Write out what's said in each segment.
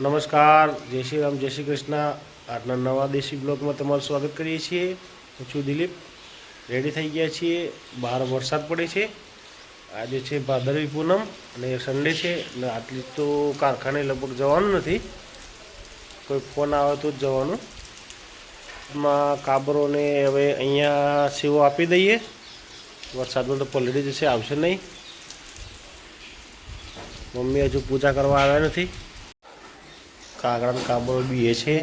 નમસ્કાર, જય શ્રી રામ, જય શ્રી કૃષ્ણ. આજના નવા દેશી બ્લોગમાં તમારું સ્વાગત કરીએ છીએ. હું છું દિલીપ. રેડી થઈ ગયા છીએ. બહાર વરસાદ પડે છે. આજે છે ભાદરવી પૂનમ અને સન્ડે છે અને આટલી તો કારખાને લગભગ જવાનું નથી. કોઈ ફોન આવે તો જ જવાનું. એમાં કાબરોને હવે અહીંયા સેવો આપી દઈએ. વરસાદમાં તો પલળી જશે, આવશે નહીં. મમ્મી હજુ પૂજા કરવા આવ્યા નથી. કાગડા કાબરો બી એ છે.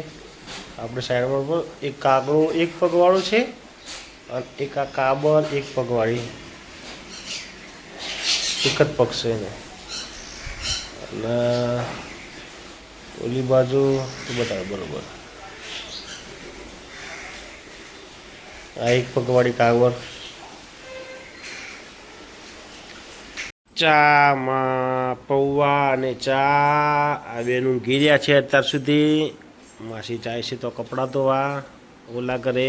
આપણે સાઈડ પર એક કાગડો એક પગવાળો છે અને એક આ કાબર એક પગવાળી. એક જ પગ છે એને. અને ઓલી બાજુ બતાવે બરોબર? આ એક પગવાળી કાગબર ચામાં પૌવા અને ચા. આ બેનું ગીર્યા છે અત્યાર સુધી. માસી ચાય છે તો કપડાં ધોવા. ઓલા કરે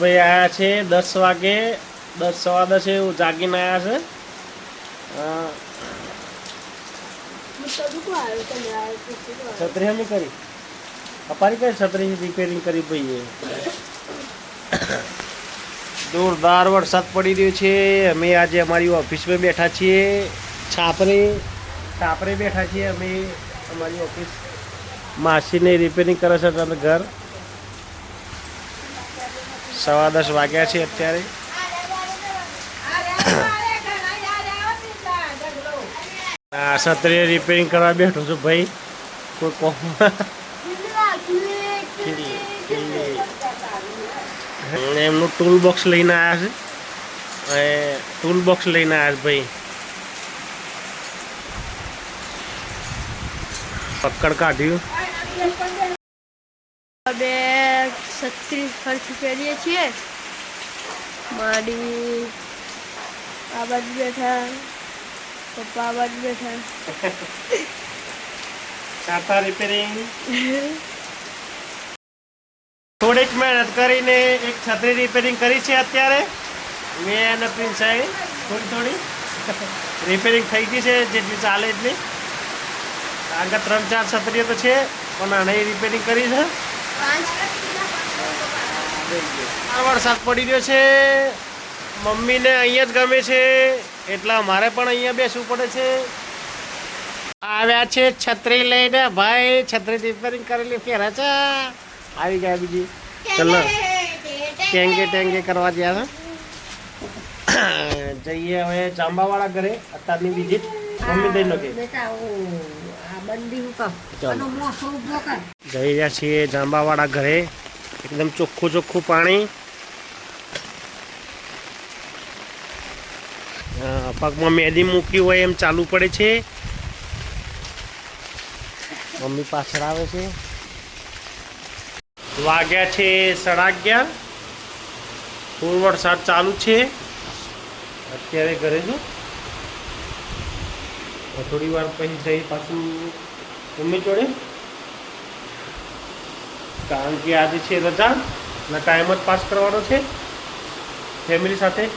ભાઈ આવ્યા છે દસ વાગે. દસ સવા દસે એવું જાગીને આવ્યા છે. છત્રી અમે કરી? અપારી કઈ છત્રી રિપેરિંગ કરી ભાઈએ? જોરદાર વરસાદ પડી રહ્યો છે. અમે આજે અમારી ઓફિસમાં બેઠા છીએ. છાપરે છાપરે બેઠા છીએ અમે. અમારી ઓફિસ માસીને રિપેરિંગ કરે છે તમે ઘર. સવા દસ વાગ્યા છે અત્યારે. આ છત્રી રિપેરિંગ કરવા બેઠો છું ભાઈ. કોઈ કોમ એમનું ટૂલ બોક્સ લઈને આવ્યા છે. અને ટૂલ બોક્સ લઈને આવ્યા છે ભાઈ. પકડ કાઢ્યું. બે છત્રીસ ખર્ચ કરીએ છીએ. માડી આ બાજુ બેઠા પપ્પા આ બાજુ બેઠા. કાંટા રિપેરિંગ થોડીક મહેનત કરીને એક છત્રી રિપેરિંગ કરી છે અત્યારે. મેં અને પ્રિન્સાએ થોડી થોડી રિપેરિંગ થઈ ગઈ છે, જેટલી ચાલે એટલી. આગળ ત્રણ ચાર છત્રીઓ તો છે, પણ આને રિપેરિંગ કરી છે. વરસાદ પડી રહ્યો છે. મમ્મીને અહીંયા જ ગમે છે, એટલા મારે પણ અહીંયા બેસવું પડે છે. આવ્યા છે છત્રી લઈને. ભાઈ, છત્રી રિપેરિંગ કરેલી ફેરા છે આવી ગયા બીજી. ચલો ટેંગે ટેંગે કરવા ગયા હતા જઈએ હવે ચાંબાવાળા ઘરે અત્યારની વિઝિટ મમ્મી દઈ લો કે બેટા ઓ આ બંદી હું કહું ચાલો મોસો ઊભો કર જઈ રહ્યા છીએ જાંબાવાળા ઘરે એકદમ ચોખ્ખું ચોખ્ખું પાણી પગમાં મેદી મૂકી હોય એમ ચાલુ પડે છે મમ્મી પાછળ આવે છે વાગ્યા છે સાડા અગિયાર. ફૂલ વરસાદ ચાલુ છે. અત્યારે ઘરે છું. થોડી વાર પછી જઈ પાછું મમ્મી જોડે. કારણ કે આજે છે રજા અને ટાઈમ જ પાસ કરવાનો છે. ફેમિલી સાથે.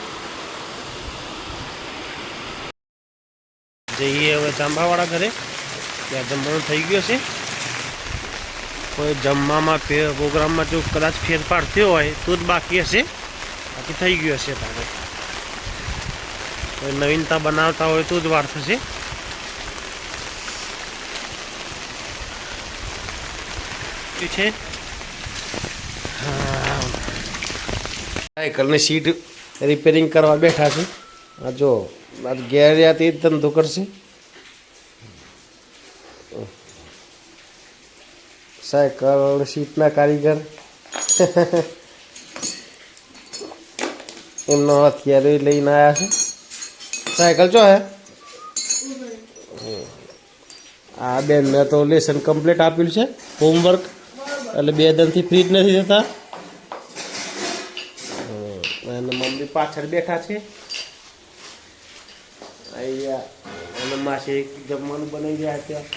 જઈએ હવે જાંબાવાળા ઘરે. ત્યાં જમવાનું થઈ ગયું છે કોઈ જમવામાં પ્રોગ્રામમાં જો કદાચ ફેરફાર થયો હોય, તો જ બાકી હશે. બાકી થઈ ગયું હશે તારે. કોઈ નવીનતા બનાવતા હોય તો જ વાર થશે. છે. સાયકલની સીટ રિપેરિંગ કરવા બેઠા છે. આ જો આજ ઘેર રહ્યા તે જ ધંધો કરશે. સાયકલ સીટના કારીગર. એમનો હથિયારો લઈને આવ્યા છે. સાયકલ ચો હે? આ બેન મેં તો લેસન કમ્પ્લીટ આપેલું છે હોમવર્ક. એટલે બે દિનથી ફ્રી જ નથી થતા. અને મમ્મી પાછળ બેઠા છે. અહીંયા અને માસી જમવાનું બનાવી રહ્યા ત્યાં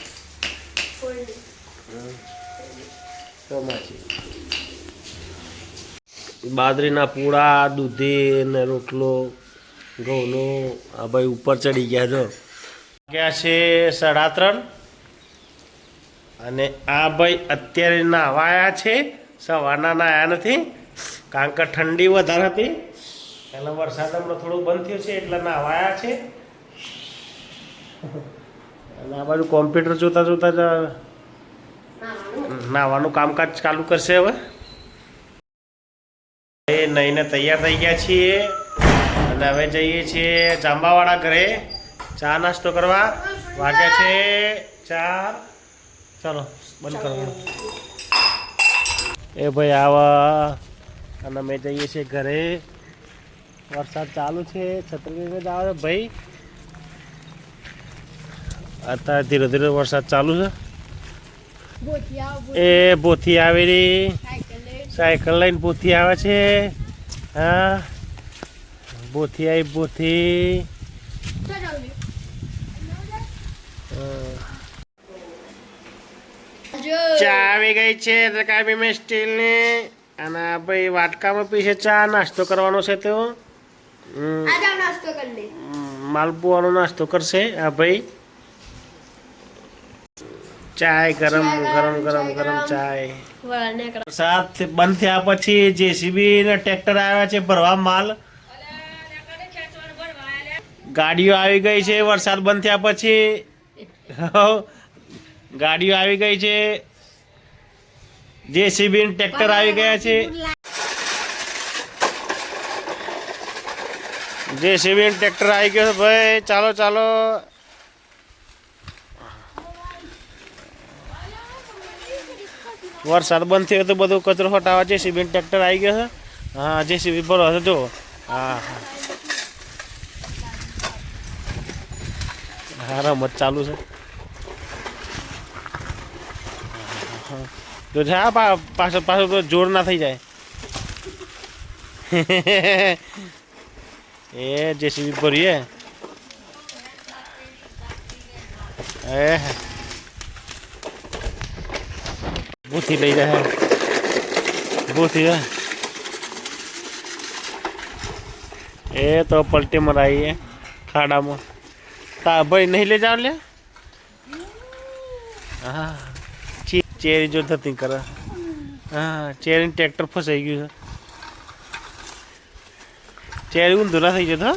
બાજરીના પૂળા, દૂધી ને રોટલો, ઘઉંનો. આ ભાઈ ઉપર ચડી ગયા જો. ગયા છે સાડા ત્રણ. અને આ ભાઈ અત્યારે નાવાયા છે. સવારના નાયા નથી. કારણ કે ઠંડી વધારે હતી. એટલે વરસાદ હમણાં થોડું બંધ થયું છે, એટલે નાવાયા છે. અને આ બાજુ કોમ્પ્યુટર જોતા જોતા નાવાનું કામકાજ ચાલુ કરશે હવે. એ નહીને તૈયાર થઈ ગયા છીએ. અને હવે જઈએ છીએ જાંબાવાળા ઘરે. ચા નાસ્તો કરવા વાગ્યા છે ચાર. ચાલો, બંધ કરવાનું એ ભાઈ આવા. અને અમે જઈએ છીએ ઘરે. વરસાદ ચાલુ છે છત્રી આવે ભાઈ. અત્યારે ધીરે ધીરે વરસાદ ચાલુ છે. એ ભૂથી આવેલી. સાયકલ લઈને. સાયકલ લઈને બોથી આવે છે. હા. ભૂથી આવી. જો ચા આવી ગઈ છે તરકારી મેં સ્ટીલની અને ભાઈ વાટકામાં પીશે ચા. નાસ્તો કરવાનો છે તો માલપુઆનો નાસ્તો કરશે આ ભાઈ. ચાય ગરમ ગરમ ગરમ ગરમ ચાય વરસાદ બંધ થયા પછી જેસીબી ને ટ્રેક્ટર આવ્યા છે ભરવા માલ. ગાડીઓ આવી ગઈ છે વરસાદ બંધ થયા પછી. ગાડીઓ આવી ગઈ છે. જેસીબી ને ટ્રેક્ટર આવી ગયા છે. જેસીબી ને ટ્રેક્ટર આવી ગયો ભાઈ ચાલો ચાલો. વરસાદ બંધ થયો તો બધું કચરો હટાવવા જેસીબી ટ્રેક્ટર આવી ગયો છે. હા, જેસીબી ભરો છે જો હા હા. હા, રમત ચાલુ છે. જા હા પા- પાછળ પાછળ તો જોર ના થઈ જાય. એ જેસીબી ભરીએ. એ બુથી લઈ જાય બુથી જાય એ તો પલટી મરાઈ ખાડામાં તા ભાઈ નહીં લઈ જાવ લે હા ચેરી જો થતી કરે હા ચેરી ટ્રેક્ટર ફસાઈ ગયું છે ચેરી ઊંધુરા થઈ થઈ જતો હો.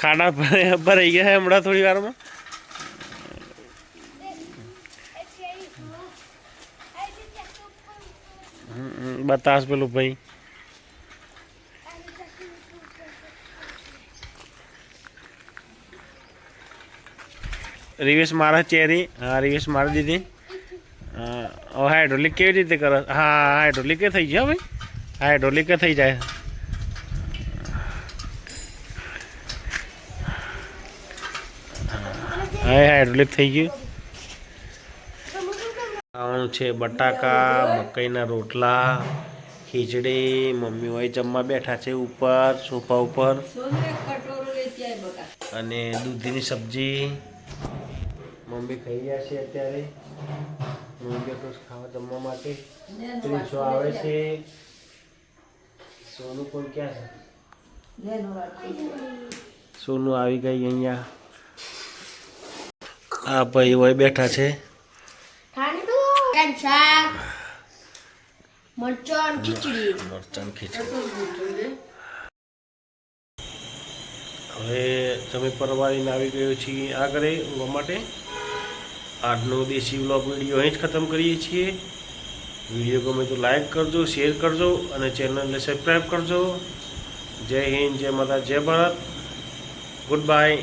ખાડા ભરાઈ ગયા હમણાં થોડી વારમાં. બતાસ પેલું ભાઈ. રિવેશ મારા ચેરી. હા રિવેશ મારી દીધી. હા, હાઇડ્રોલિક કેવી રીતે કરે? હા હાઇડ્રોલિક થઈ ગયો ભાઈ. હાઇડ્રોલિક થઈ જાય. હા હાઇડ્રોલિક થઈ ગયું. ખાવાનું છે બટાકા, મકાઈના રોટલા, ખીચડી, મમ્મી હોય જમવા બેઠા છે ઉપર, સોફા ઉપર. અને દૂધીની સબ્જી. મમ્મી ખાઈ ગયા છે અત્યારે. મમ્મી ખાવા જમવા માટે. ત્રીસો આવે છે? સોનું પણ ક્યાં છે? સોનું આવી ગઈ અહીંયા. આ ભાઈ હોય બેઠા છે. મરચાં ખીચડી. મરચાં ખીચડી. હવે તમે પરવારીને આવી ગયો છીએ આગળ ઊંઘવા માટે. આજનો દેશી વ્લોગ વીડિયો અહીં જ ખતમ કરીએ છીએ. વીડિયો ગમે તો લાઈક કરજો શેર કરજો અને ચેનલને સબસ્ક્રાઈબ કરજો. જય હિન્દ જય માતા જય ભારત. Good bye.